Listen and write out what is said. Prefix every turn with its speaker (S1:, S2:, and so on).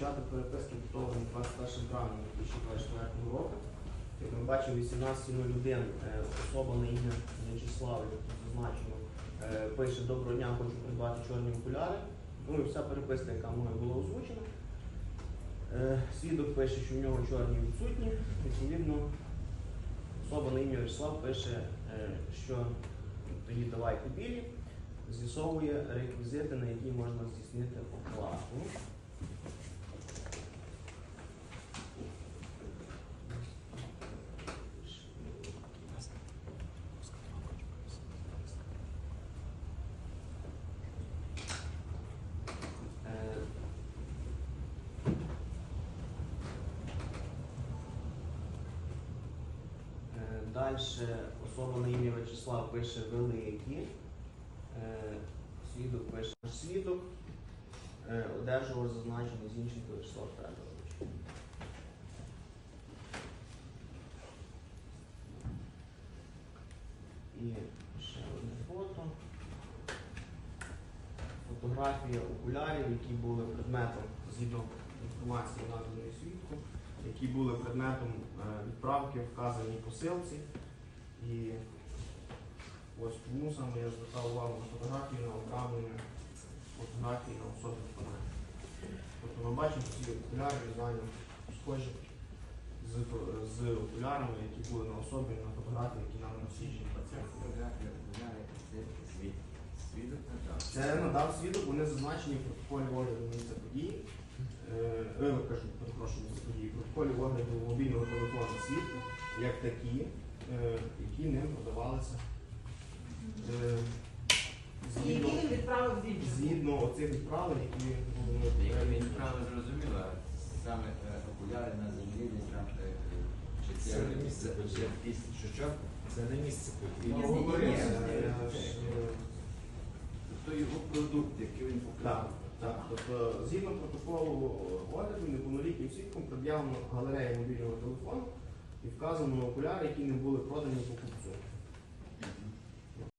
S1: початок переписки датований 21 травня 2024 року. Як ми бачимо, 18.01 е, особа на ім'я В'ячеслав, як тут зазначено, е, пише Доброго дня, хочу придбати чорні окуляри. Ну і вся переписка, яка мною була озвучена. Е, Свідок пише, що в нього чорні відсутні. Відповідно, особа на ім'я В'ячеслав пише, що тоді давайте білі, з'ясовує реквізити, на які можна здійснити оплату. Е, Далі особа на ім'я Вячеслав пише великі. Е, Свідок пише свідок. Е, Одержував зазначений Зінченко Вячеслав Федорович. І ще одне фото. Фотографія окулярів, які були предметом, згідно інформації наданої свідку, які були предметом е, відправки в вказаній посилці. І ось тому саме я звертав увагу на фотографії, на окремлення фотографії на особи фонарі. Тобто ми бачимо ці окуляри візуально схожі з, з окулярами, які були на особі, на фотографії, які нам насіжені пацієнти.
S2: Це надав.
S1: Це надав свідок, вони зазначені в протоколі огляду місця події. Е, кажу, перепрошую, події. Протоколі огляду мобільного телефону свідку, як такі, е, які ним подавалися. Е, згідно,
S3: він відправив
S1: згідно оцих відправлень, які були ми
S2: Як він правильно зрозуміла, саме е, окуляри на землі десь там, е, чи це
S4: Це не місце
S2: це-
S4: події.
S2: це якісь- що що?
S4: Це не місце події.
S1: Ну, говорив, е, е,
S2: То його продукт, який він показав.
S1: так. Тобто, згідно протоколу огляду, неповнолітнім свідком пред'явлено галерею мобільного телефону і вказано окуляри, які не були продані покупцю.